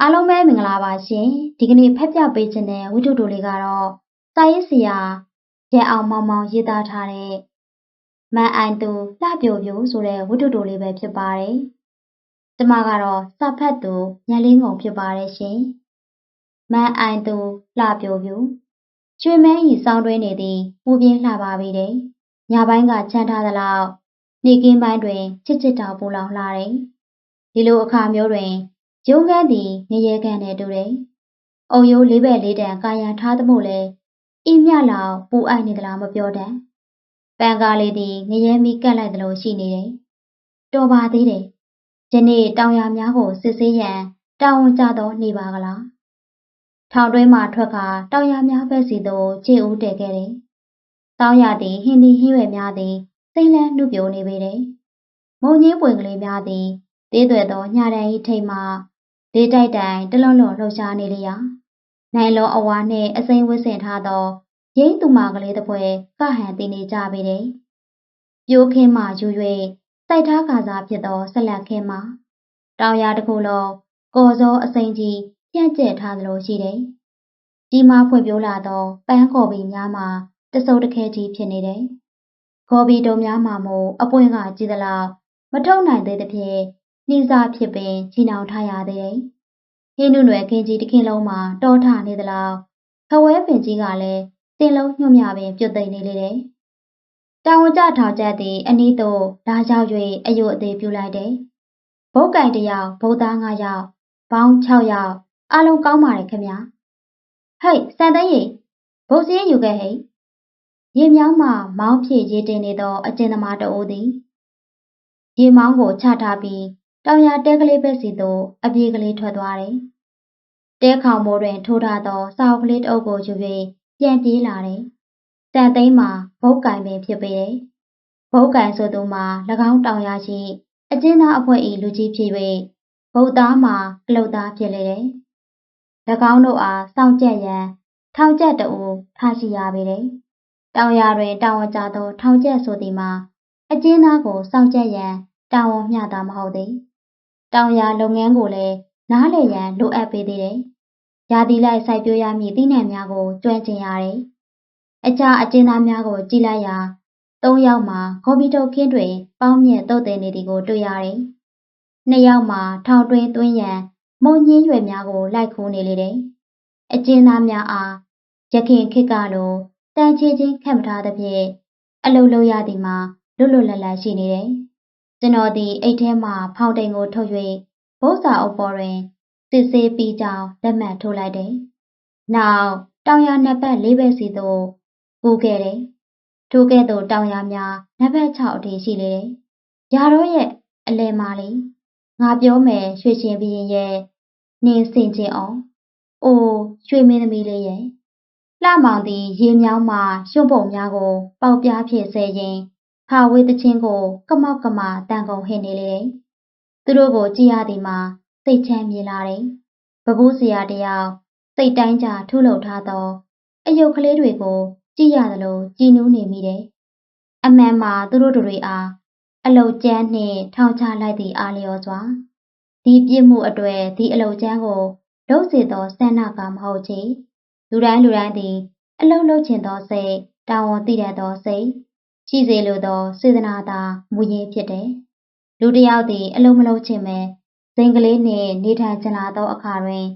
အားလုံးပဲမင်္ဂလာပါရှင်ဒီကနေ့ဖတ်ပြပေးခြင်းတဲ့ဝိတုတိုလေးကတော့စာရေးဆရာရဲအောင်မောင်မောင်ရေးသားထားတဲ့မန်အိုင်သူလှပြိုပြိုဆိုတဲ့ဝိတုတိုလေးပဲဖြစ်ပါတယ်ကျမကတော့စာဖတ်သူညလေးငုံဖြစ်ပါတယ်ရှင်မန်အိုင်သူလှပြိုပြိုရွှေမဲကြီးစောင်းတွင်းနေသည်ပူပြင်းလှပါပြီတဲ့ညပိုင်းကချမ်းထားသလောက်နေကင်းပိုင်းတွင်ချစ်ချစ်တောင်ပူလောင်လှတယ်ဒီလိုအခါမျိုးတွင် ရုံးခန်းသည်ငရဲခန်းနဲ့တူတယ်။အုံရိုးလေးဘက်လေးတန်ကာယံထားသမို့လဲအင်းမြလောက်ပူအိုက်နေသလားမပြောတတ်။ပန်ကားလေးသည်ငရဲမီကတ်လိုက်သလိုရှိနေတယ်။တော်ပါသေးတယ်။ယနေ့တောင်ရများကိုစစ်ဆေးရန်တာဝန်ကျသောနေပါကလား။ထောင်တွင်းမှထွက်ခါတောင်ရများဘက်စီသို့ခြေဦးတည်ခဲ့တယ်။တောင်းရသည်ဟင်းသည်ဟင်းရွယ်များသည်စိမ့်လန်းနှုတ်ပြိုနေပေတယ်။မုံကြီးပွင့်ကလေးများသည်သေးသွဲသောညတန်ဤထိတ်မှ လေးတိုက်တိုင်တလွန်လွန်လှုပ်ရှားနေလျာနိုင်လုံးအဝါနှင့်အစိမ်းဝစ်စင်ထားသောရင်းသူမကလေးတစ်ဖွဲကဟန်တင်နေကြပေတယ်။ပြိုးခင်းမှယူ၍စိုက်ထားခါစားဖြစ်သောဆက်လက်ခင်းမှတောင်ရတစ်ခုလုံးကော်စောအစိမ်းကြီးပြန့်ကျက်ထားသလိုရှိတယ်။ကြီးမားဖွံ့ဖြိုးလာသောပန်းကော်ပီများမှာတစုပ်တစ်ခဲကြီးဖြစ်နေတယ်။ကော်ပီတုံများမှာမို့အပွင့်ကကြီးသလောက်မထုတ်နိုင်သေးသဖြင့် နှင်းစားဖြစ်ပင်ချီနှောင်ထားရသေးတယ်။ဟင်းနုနွယ်ခင်းကြီးတစ်ခင်းလုံးမှာတောထနေသလောက်ခဝဲပင်ကြီးကလည်းတင်လုံးညှို့မြပင်ပြုတ်သိမ့်နေလေတယ်။တောင်ဝကြထောင်ကျသည်အနီးသို့လာရောက်၍အယုတ်အသေးပြုလိုက်တယ်။ဘုတ်ကင်တယောက်ဗုဒ္ဓ9ယောက်ဘောင်း6ယောက်အလုံးကောင်းပါတယ်ခင်ဗျာ။ဟိတ်စံသိန်းရီဘုတ်စင်းယူခဲ့ဟိတ်ရေမြောင်းမှမောင်းဖြည့်ရေးတင်နေသောအကျဉ်းသမားတအိုးသည်ရေမောင်းကိုချထားပြီး တောင်ရတဲကလေးဘက်စီသို့အပြေးကလေးထွက်သွားတယ်။တဲခေါင်မိုးတွင် ထိုးထားသောစာအုပ်ကလေးတစ်အုပ်ကိုယူ၍ပြန်ပြေးလာတယ်။တန်သိမ်းမှာဘုတ်ကင်ပင်ဖြစ်ပေတယ်။ဘုတ်ကင်ဆိုသူမှာ၎င်းတောင်ရရှိအကျဉ်းသားအဖွဲ့၏လူကြီးဖြစ်၍ဗုဒ္ဓမှာကလုတ်သားဖြစ်လေတယ်။၎င်းတို့အားစောင့်ကြက်ရန်ထောင်ကျက်တူထားရှိရပေတယ်။တောင်ရတွင်တောင်ဝကြသောထောင်ကျက်ဆိုသည်မှာအကျဉ်းသားကိုစောင့်ကြက်ရန်တာဝန်မျှတာမဟုတ်သည် တောင်ယာလုပ်ငန်းကိုလည်းနားလည်ရန်လိုအပ်ပေသေးတယ်။ရာသီလိုက်စိုက်ပျိုးရမည့်သီးနှံများကိုကျွမ်းကျင်ရတယ်။အခြားအကျဉ်းသားများကိုကြည့်လိုက်ရာသုံးယောက်မှာဂေါ်ဘီတုတ်ခင်းတွင်ပေါင်းမြက်တုတ်တင်နေသည်ကိုတွေ့ရတယ်။နှစ်ယောက်မှာထောင်တွင်းသွင်းရန်မုံညင်းရွယ်များကိုလိုက်ခိုးနေလေတယ်။အကျဉ်းသားများအားရခင်ခေတ်ကလိုတန်ချေချင်းခတ်မထားသဖြင့်အလုလုရသည်မှာလွတ်လွတ်လပ်လပ်ရှိနေတယ်။ ကျွန်တော်သည်အိတ်ထဲမှဖောင်တိန်ကိုထုတ်၍ဘုတ်စာအုပ်ပေါ်တွင်စစ်ဆေးပြီးကြောင်းလက်မှတ်ထိုးလိုက်တယ်။နောက်တောင်ရနှစ်ပတ်လေးဘက်စီသို့ကူးခဲ့တယ်။ထိုကဲ့သို့တောင်ရများနှစ်ပတ်6အထိရှိလေတယ်။ရာတော့ရဲ့အလဲမာလေးငါပြောမယ်ရွှေရှင်ဘီရင်ရဲ့နင်းစင်ချင်းအောင်။အိုးရွှေမင်းသမီးလေးရဲ့လှမောင်သည်ရေမြောင်းမှရွှွပုံများကိုပေါက်ပြားဖြစ်စေရင် ဖာဝေးတချင်းကို ကမောက်ကမာတန်ကုန်ဟင်နေလေတယ်။သူတို့ကိုကြည့်ရသည်မှာစိတ်ချမ်းမြေလာတယ်။ဘဘူးစရာတယောက်စိတ်တိုင်းကြထုလုပ်ထားသောအယုတ်ကလေးတွေကိုကြည့်ရသလိုကြည်နူးနေမိတယ်။အမှန်မှာသူတို့တွေအားအလုတ်ကျန်းနှင့်ထောင်ချလိုက်သည့်အားလျော်စွာဒီပြစ်မှုအတွေ့ဒီအလုတ်ကျန်းကိုလုံးစေသောဆန္ဒကမဟုတ်ချေလူတိုင်းလူတိုင်းသည် အလုတ်လုတ်ချင်သောစိတ်တာဝန်သိတတ်သောစိတ် ရှိစေလိုသောစေတနာသာမူရင်းဖြစ်တယ်။လူတစ်ယောက်သည်အလုံးမလုံးချင်မဲ့ဇင်ကလေးနှင့်နေထိုင်ချင်လာသောအခါတွင်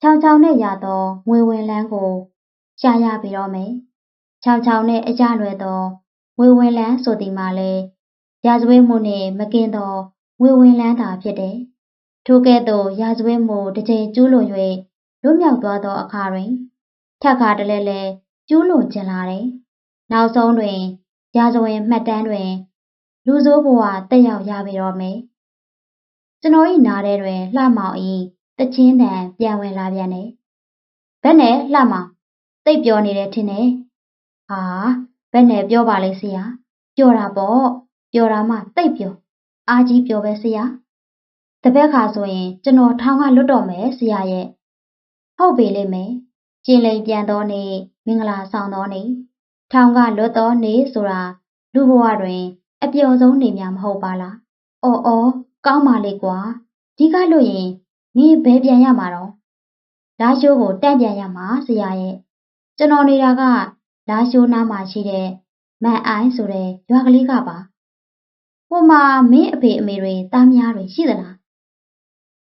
ချောင်ချောင်နဲ့ရသောငွေဝင်လန်းကိုရှာရပြီးတော့မယ်။ချောင်ချောင်နဲ့အကြလွယ်သောငွေဝင်လန်းဆိုသည်မှာလည်းရာဇဝတ်မှုနှင့်မကင်းသောငွေဝင်လန်းသာဖြစ်တယ်။ထိုကဲ့သို့ရာဇဝတ်မှုတစ်ချိန်ကျူးလွန်၍လွတ်မြောက်သွားသောအခါတွင်ထပ်ခါတလဲလဲကျူးလွန်ကျင်လာတယ်။နောက်ဆုံးတွင် ရာဇဝင်မှတ်တမ်းတွင် လူဆိုးဘဝတက်ရောက်ရပေတော့မယ်။ကျွန်တော်၏နားထဲတွင်လှမောင်၏တချင်းတန်ပြန်ဝင်လာပြန်တယ်။ဘယ်နဲ့လှမောင်သိပ်ပြောနေတယ်ထင်တယ်။ဟာဘယ်နဲ့ပြောပါလဲဆရာ။ပြောတာပေါ့ပြောတာမှသိပ်ပြောအားကြီးပြောပဲဆရာ။တပည့်ခါဆိုရင်ကျွန်တော်ထောင်ကလွတ်တော့မယ်ဆရာရဲ့။ဟုတ်ပေလိမ့်မယ်။ကျင်လိန်ပြန်သောနေ့မင်္ဂလာဆောင်သောနေ့ ထောင်ကလွတ်သောနေဆိုတာလူဘဝတွင် အပျော်ဆုံးနေများမဟုတ်ပါလား။အော်အော်ကောင်းပါလေကွာ။ဒီကလွတ်ရင်မင်းဘယ်ပြန်ရမှာတော့လာရှိုးကိုတန့်ပြန်ရမှာဆရာရဲ့ကျွန်တော်နေတာကလာရှိုးနားမှာရှိတဲ့မန်အိုင်းဆိုတဲ့ရွာကလေးကပါဟိုမှာမင်းအဖေအမေတွေတားများတွေရှိသလား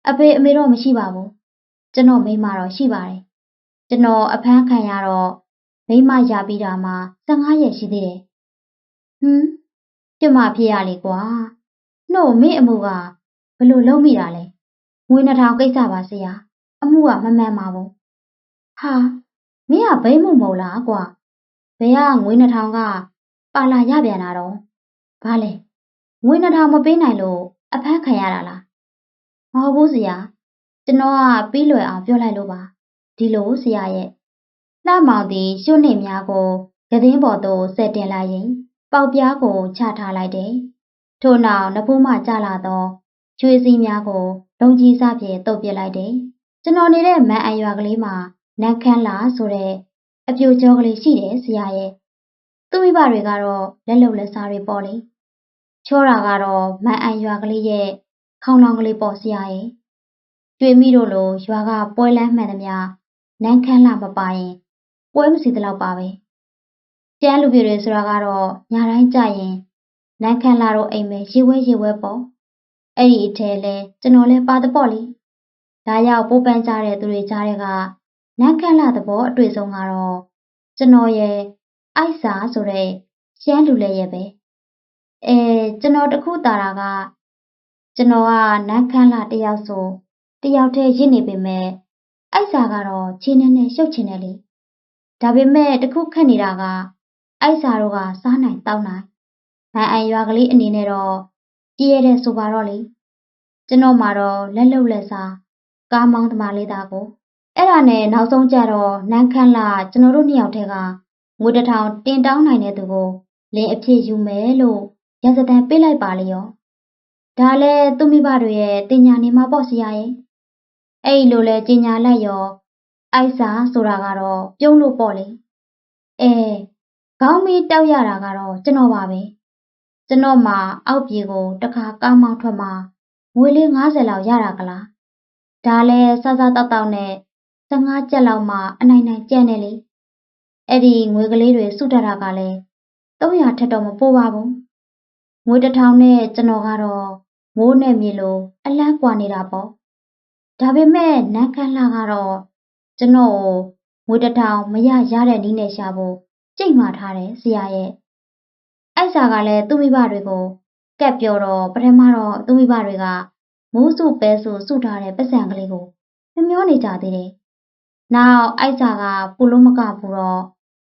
အဖေအမေတော့မရှိပါဘူးကျွန်တော်မိန်းမတော့ရှိပါတယ်ကျွန်တော်အဖမ်းခံရတော့ မိန်းမရပြီးတာမှ15ရက်ရှိသေးတယ်ဟွန်းပြမဖြစ်ရလေကွာနှုတ်မင်းအမှုကဘလို့လုံးမိတာလဲငွေနှစ်ထောင်ကိစ္စပါဆရာအမှုကမမှန်ပါဘူးဟာမင်းကဘိမှုမဟုတ်လားကွာဘယ်ကငွေနှစ်ထောင်ကပါလာရပြန်တာတော့ဘာလဲငွေနှစ်ထောင်မပေးနိုင်လို့အဖမ်းခံရတာလားမဟုတ်ဘူးဆရာကျွန်တော်ကပြီးလွယ်အောင်ပြောလိုက်လို့ပါဒီလိုဆရာရဲ့ လှမောင်သည်ရှုပ်နေများကိုကသင်းပေါ်သို့ဆက်တင်လိုက်ရင် ပေါက်ပြားကိုချထားလိုက်တယ်ထို့နောက်နဖူးမှကျလာသောချွေးစည်းများကိုလုံကြီးစားပြေတုပ်ပစ်လိုက်တယ်ကျွန်တော်နေတဲ့မန်အံရွာကလေးမှာနန်းခမ်းလာဆိုတဲ့အပြိုကြောကလေးရှိတယ်ဆရာရဲ့သူ့မိဘတွေကတော့လက်လုံလက်စားတွေပေါ့လေချောတာကတော့မန်အံရွာကလေးရဲ့ခေါင်းလောင်းကလေးပေါ့ဆရာရဲ့တွေ့မိတို့လိုရွာကပွဲလန်းမှန်သမျှနန်းခမ်းလာမပါရင် ပွဲမစီတလောက်ပါပဲကျန်းလူပြတွေဆိုတာကတော့ညာတိုင်းကြရင်နန်းခမ်းလာတော့အိမ်မဲရေဝဲရေဝဲပေါ့အဲ့ဒီအထဲလဲကျွန်တော်လဲပါတပေါ့လေဒါရောက်ပိုးပန်းကြတဲ့သူတွေကြားတဲ့ကနန်းခမ်းလာသဘောအတွေ့ဆုံးကတော့ကျွန်တော်ရဲ့အိုက်စာဆိုတဲ့ရှမ်းလူလဲရဲ့ပဲအဲကျွန်တော်တခုတာတာကကျွန်တော်ကနန်းခမ်းလာတယောက်ဆိုတယောက်တည်းရစ်နေပေမဲ့အိုက်စာကတော့ချင်းနေနဲ့ရှုပ်ချင်တယ်လေ ဒါပေမဲ့တခုခက်နေတာကအိုက်စာတို့ကစားနိုင်တောင်းနိုင်နိုင်အိုင်ရွာကလေးအနေနဲ့တော့ကြည်ရတဲ့ဆိုပါတော့လေကျွန်တော်မှတော့လက်လုတ်လက်စားကားမောင်းသမားလေးသားကိုအဲ့ဒါနဲ့နောက်ဆုံးကြတော့နန်းခမ်းလာကျွန်တော်တို့နှစ်ယောက်တည်းကငွေတထောင်တင်တောင်းနိုင်တဲ့သူကိုလင်းအဖြစ်ယူမယ်လို့ရစတန်ပေးလိုက်ပါလေရောဒါလဲသူမိဘတွေရဲ့တင်ညာနေမှာပေါ့ဆရာရဲ့အဲ့လိုလဲတင်ညာလိုက်ရော အိုက်စာဆိုတာကတော့ပြုံးလို့ပေါ့လေအဲခေါင်းမီးတောက်ရတာကတော့ကျွန်တော်ပါပဲကျွန်တော်မှအောက်ပြေကိုတခါကားမောင်းထွက်မှငွေလေး90လောက်ရတာကလားဒါလဲစစတောက်တောက်နဲ့15ကျပ်လောက်မှအနိုင်နိုင်ကျန်နေလေအဲ့ဒီငွေကလေးတွေစုထတာကလည်း300ထက်တော့မပိုပါဘူးငွေတစ်ထောင်နဲ့ကျွန်တော်ကတော့မိုးနဲ့မြေလိုအလန့်ကွာနေတာပေါ့ဒါပေမဲ့နန်းခမ်းလာကတော့ ကျွန်တော်ကိုငွေတစ်ထောင်မရရတဲ့နည်းနဲ့ရှာဖို့ကြိတ်မာထားတယ်ဆရာရဲ့အိုက်စာကလည်းသူ့မိဘတွေကိုကက်ပြောတော့ပထမတော့သူ့မိဘတွေကမိုးစုပဲစုစုထားတဲ့ပတ်စံကလေးကိုမမျောနေကြသေးတယ်။နောက်အိုက်စာကပူလုံးမကဘူးတော့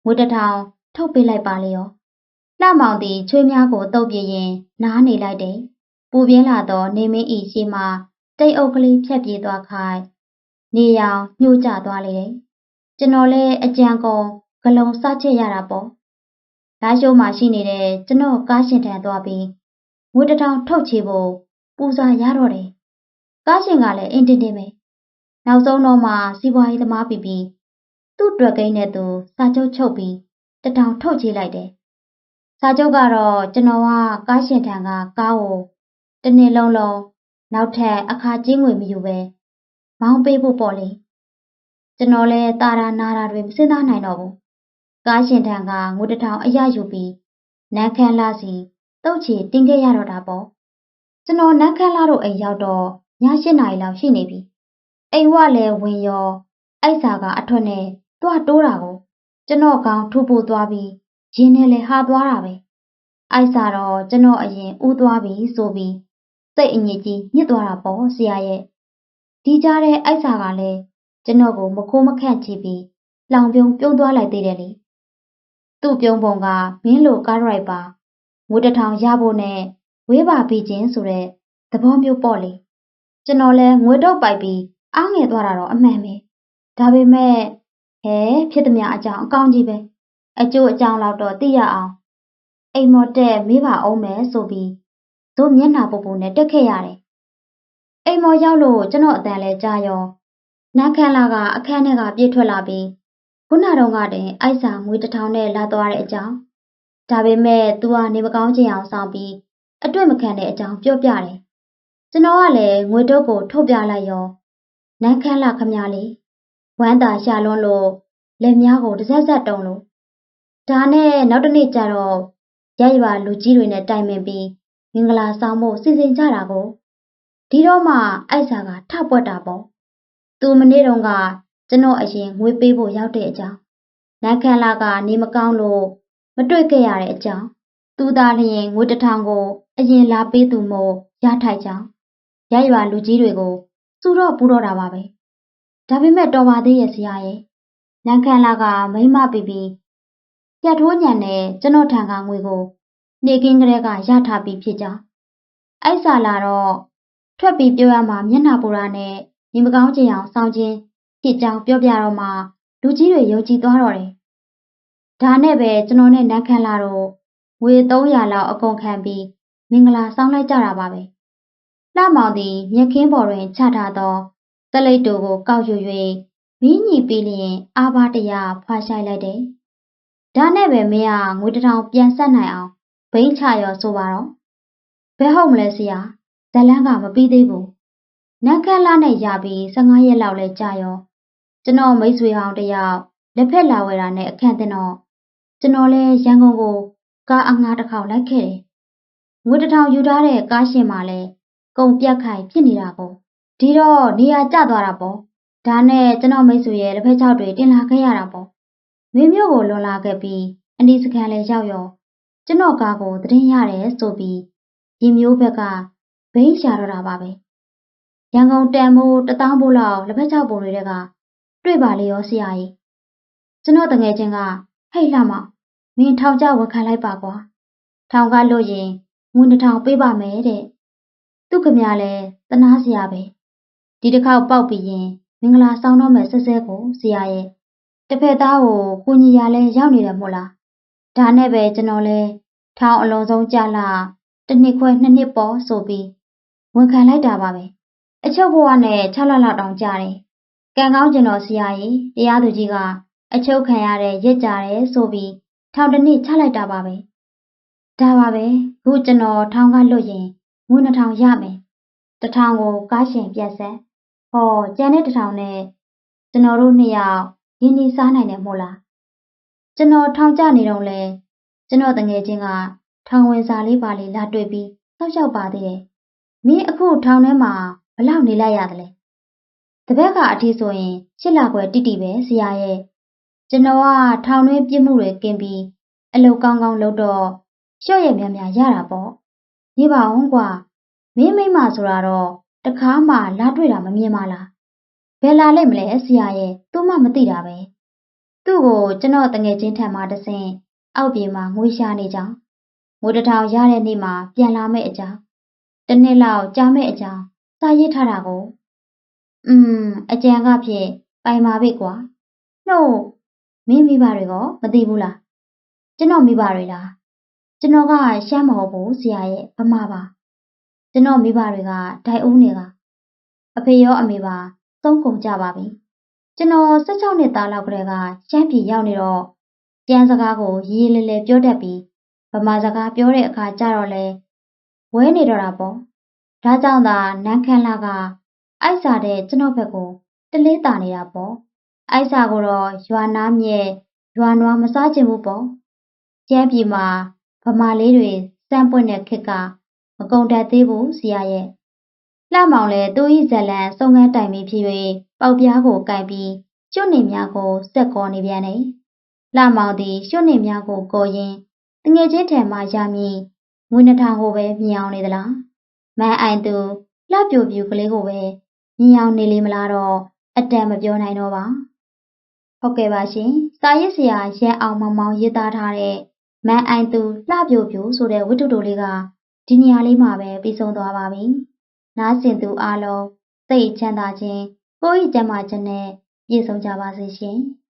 ငွေတထောင်ထုတ်ပေးလိုက်ပါလေရော။လှမောင်သည်ချွေးများကိုတုပ်ပြရင် နားနေလိုက်တယ်။ပူပြင်းလာသောနေမင်းဤရှိမှတိတ်အုပ်ကလေးဖြတ်ပြေးသွားခိုင်း နေရောင်ညှို့ကျသွားလေတယ်။ကျွန်တော်လည်းအကြံကုန်ဂလုံးစချက်ရတာပေါ့။လာရှိုးမှာရှိနေတဲ့ကျွန်တော်ကားရှင်ထံသွားပြီးငွေတထောင်ထုတ်ချေဖို့ပူစာရတော့တယ်။ကားရှင်ကလည်းအင်တင်တင်ပဲ။နောက်ဆုံးတော့မှစီးပွားရေးသမားပြီးပြီးသူ့တွက်ကိန်းနဲ့သူစာချုပ်ချုပ်ပြီးတထောင်ထုတ်ချေလိုက်တယ်။စာချုပ်ကတော့ကျွန်တော်ကကားရှင်ထံကကားကိုတစ်နှစ်လုံးလုံးနောက်ထပ်အခါကျင်းငွေမယူပဲ မောင်းပေးဖို့ပေါ့လေကျွန်တော်လဲတာရာနာရာတွေမစဉ်းစားနိုင်တော့ဘူးကားရှင်ထံကငွေတထောင်အရယူပြီးနန်းခမ်းလာစီတုတ်ချီတင်ခဲ့ရတော့တာပေါ့ကျွန်တော်နန်းခမ်းလာတို့အိမ်ရောက်တော့ည၈နာရီလောက်ရှိနေပြီအိမ်ဝလည်းဝင်ရောအိုက်စာကအထွတ်နဲ့တွားတိုးတာကိုကျွန်တော်ကောင်ထူပို့သွားပြီးရင်းနဲ့လည်းဟာသွားတာပဲအိုက်စာတော့ကျွန်တော်အရင်ဥသွားပြီးဆိုပြီးစိတ်အညစ်ကြီးညစ်သွားတာပေါ့ဆရာရဲ့ ဒီကြားတဲ့အိုက်စာကလည်းကျွန်တော်ကိုမခိုးမခန့်ကြည့်ပြီးလောင်ပြုံပြုံးသွားလိုက်သေးတယ်လေသူ့ပြုံးပုံကမင်းလိုကားရိုက်ပါငွေတထောင်ရဖို့နဲ့ဝေးပါပြီးချင်းဆိုတဲ့သဘောမျိုးပေါ့လေကျွန်တော်လဲငွေတော့ပိုက်ပြီးအားငယ်သွားတာတော့အမှန်ပဲဒါပေမဲ့ဟဲဖြစ်သမျှအကြောင်းအကောင်းကြီးပဲအကျိုးအကြောင်းလောက်တော့သိရအောင်အိမ်မော်တက်မေးပါအောင်မယ်ဆိုပြီးတို့မျက်နှာပူပူနဲ့တက်ခဲ့ရတယ် အိမ်မော်ရောက်လို့ကျွန်တော်အတန်လဲကြားရောနန်းခမ်းလာကအခန်းထဲကပြေးထွက်လာပြီးခုနတော့ကတင်အိုက်စာငွေတစ်ထောင်နဲ့လာသွားတဲ့အကြောင်းဒါပေမဲ့သူကနေမကောင်းချင်အောင်ဆောင်ပြီးအတွေ့မခံတဲ့အကြောင်းပြောပြတယ်ကျွန်တော်ကလည်းငွေတုပ်ကိုထုတ်ပြလိုက်ရောနန်းခမ်းလာခမလေးဝမ်းသာရှာလွန်းလို့လက်များကိုတစ်ဆက်ဆက်တုံလို့ဒါနဲ့နောက်တစ်နေ့ကျတော့ရိုက်ရွာလူကြီးတွေနဲ့တိုင်ပင်ပြီးမင်္ဂလာဆောင်ဖို့စီစဉ်ကြတာကို ဒီတော့မှအိုက်စာကထပွက်တာပေါ့သူမနေ့တုန်းကကျွန်တော်အရင်ငွေပေးဖို့ရောက်တဲ့အကြောင်းနန်းခမ်းလာကနေမကောင်းလို့မတွေ့ခဲ့ရတဲ့အကြောင်းသူသားလျင်ငွေတစ်ထောင်ကို အရင်လာပေးသူမို့ရထိုက်ကြောင်းရိုက်ရွာလူကြီးတွေကိုစူတော့ပူတော့တာပါပဲဒါပေမဲ့တော်ပါသေးရဲ့ဆရာရဲ့နန်းခမ်းလာကမိမပီပီပြတ်ထိုးညံနဲ့ကျွန်တော်ထံကငွေကို နေကင်းကလေးကရထားပြီးဖြစ်ကြောင်းအိုက်စာလာတော့ ထွက်ပြီးပြောရမှာမျက်နှာပူတာနဲ့ညီမကောင်းချင်အောင်စောင်းခြင်းဖြစ်ကြောင်းပြောပြတော့မှလူကြီးတွေယုံကြည်သွားတော့တယ်ဒါနဲ့ပဲကျွန်တော်နဲ့နန်းခမ်းလာတော့ငွေ300လောက်အကုန်ခံပြီးမင်္ဂလာဆောင်လိုက်ကြတာပါပဲလှမောင်သည်မြက်ခင်းပေါ်တွင်ချထားသောသလိတ်တူကိုကောက်ယူ၍မင်းညီပြီးလျင်အာဘာတရားဖွာရှိုက်လိုက်တယ်။ဒါနဲ့ပဲမင်းကငွေတစ်ထောင်ပြန်ဆက်နိုင်အောင်ဘိန်းချရောဆိုပါတော့။ဘယ်ဟုတ်မလဲဆရာ။ဇ လန်းကမပြီးသေးဘူး။နန်းခမ်းလာနဲ့ရပြီး15ရက်လောက်လဲကြာရော။ကျွန်တော်မိတ်ဆွေဟောင်းတယောက်လက်ဖက်လာဝယ်တာနဲ့အခန့်တင်တော့ကျွန်တော်လဲရန်ကုန်ကိုကားအငှားတစ်ခေါက်လိုက်ခဲ့တယ်။ငွေတစ်ထောင်ယူထားတဲ့ကားရှင်မှလည်းကုန်ပြတ်ခိုင်ဖြစ်နေတာကိုဒီတော့နေရာကျသွားတာပေါ့ဒါနဲ့ကျွန်တော်မိတ်ဆွေရဲ့လက်ဖက်ချောက်တွေတင်လာခဲ့ရတာပေါ့မင်းမျိုးကိုလွန်လာခဲ့ပြီးအနီးစခန်းလဲရောက်ရောကျွန်တော်ကားကိုသတင်းရတယ်ဆိုပြီးဒီမျိုးဘက်က ဘိန်းရှာတော့တာပါပဲရန်ကုန်တန်မိုးတထောင်ဘိုးလောက်လက်ဖက်ချောက်ပုံတွေကတွေ့ပါလေရောဆရာကြီးကျွန်တော်တငယ်ချင်းကဟိတ်လှမမင်းထောင်ကြဝန်ခံလိုက်ပါကွာထောင်ကလို့ရင်ငွေတစ်ထောင်ပေးပါမယ်တဲ့သူ့ခမလဲတနာစရာပဲဒီတစ်ခေါက်ပေါက်ပြီးရင်မင်္ဂလာဆောင်တော့မယ်ဆက်ဆဲကိုဆရာရဲ့တစ်ဖက်သားကိုကိုညီရလဲရောက်နေတယ်မို့လားဒါနဲ့ပဲကျွန်တော်လဲထောင်အလုံးစုံကြလာတစ်နှစ်ခွဲနှစ်နှစ်ပေါ်ဆိုပြီး ဝန်ခံလိုက်တာပါပဲအချုပ်ဘဝနဲ့6လလောက်တောင်ကြာတယ်ကံကောင်းကျင်တော်ဆရာကြီးတရားသူကြီးကအချုပ်ခံရတဲ့ရက်ကြတယ်ဆိုပြီးထောင်တစ်နှစ်ချလိုက်တာပါပဲဒါပါပဲခုကျွန်တော်ထောင်ကလွတ်ရင်ငွေ2000ရမယ်တထောင်ကိုကားရှင်ပြတ်ဆက်ဟောကျန်တဲ့တထောင်နဲ့ကျွန်တော်တို့နှစ်ယောက်ရင်းနှီးစားနိုင်တယ်မို့လားကျွန်တော်ထောင်ကျနေတော့လဲကျွန်တော်တငယ်ချင်းကထောင်ဝင်စာလေးပါလေးလာတွေ့ပြီးစောက်ရှောက်ပါသေးတယ် မင်းအခုထောင်ထဲမှာဘလောက်နေလိုက်ရသလဲတပည့်ကအထီးဆိုရင်ရှစ်လခွဲတိတိပဲဆရာရဲ့ကျွန်တော်ကထောင်တွင်းပြစ်မှုတွေကင်းပြီးအလုပ်ကောင်းကောင်းလုပ်တော့ရှော့ရများများရတာပေါ့နေပါအောင်ကွာမင်းမိမဆိုတာတော့တခါမှလာတွေ့တာမမြင်ပါလားဘယ်လာလိမ့်မလဲဆရာရဲ့သူမှမသိတာပဲသူ့ကိုကျွန်တော်တငယ်ချင်းထံမှတဆင်အောက်ပြေမှာငွေရှာနေကြောင်းငွေတစ်ထောင်ရတဲ့နေ့မှာပြန်လာမယ့်အကြောင်း တစ်နှစ်လောက်ကြာမယ့်အကြောင်းစာရေးထားတာကိုอืมအကြံကဖြင့်ပိုင်ပါပဲကွာနှုတ်မင်းမိဘတွေကမသိဘူးလားကျွန်တော်မိဘတွေလားကျွန်တော်ကရှမ်းမဟုတ်ဘူးဆရာရဲ့ဗမာပါကျွန်တော်မိဘတွေကဒိုင်ဦးနေကအဖေရောအမေပါသုံးကုန်ကြပါပြီကျွန်တော်16နှစ်သားလောက်ကလေးကရှမ်းပြည်ရောက်နေတော့ကျန်းစကားကိုရေးလေးလေးပြောတတ်ပြီးဗမာစကားပြောတဲ့အခါကျတော့လဲ ဝဲနေတော့တာပေါ့ဒါကြောင့်သာနန်းခမ်းလာကအိုက်စာတဲ့ကျွန်တော်ဘက်ကိုတလေးတာနေတာပေါ့အိုက်စာကိုတော့ရွာနာမြဲရွာနွားမစားချင်ဘူးပေါ့ကျန်းပြည်မှာဗမာလေးတွေစမ်းပွင့်တဲ့ခက်ကမကုန်တတ်သေးဘူးဆရာရဲ့လှမောင်လည်းသူ့ဤဇလံစုံငန်းတိုင်ပြီးဖြစ်၍ပေါက်ပြားကိုကင်ပြီးကျွတ်နေများကိုစက်ကောနေပြန်တယ်လှမောင်သည်ကျွတ်နေများကိုကိုရင်တငယ်ချင်းထံမှရမည် ငွေနှထောင်ကိုပဲမြင်အောင်နေသလားမန်းအိုင်သူလှပြိုပြူကလေးကိုပဲမြင်အောင်နေလေမလားတော့အတန်မပြောနိုင်တော့ပါဟုတ်ကဲ့ပါရှင်စာရေးဆရာရဲအောင်မောင်မောင်ရေးသားထားတဲ့မန်းအိုင်သူလှပြိုပြူဆိုတဲ့ဝတ္ထုတိုလေးကဒီနေရာလေးမှာပဲပြီးဆုံးသွားပါပြီ။နားဆင်သူအားလုံးစိတ်ချမ်းသာခြင်းကိုယ်ဤကျန်းမာခြင်းနဲ့ပြည့်စုံကြပါစေရှင်။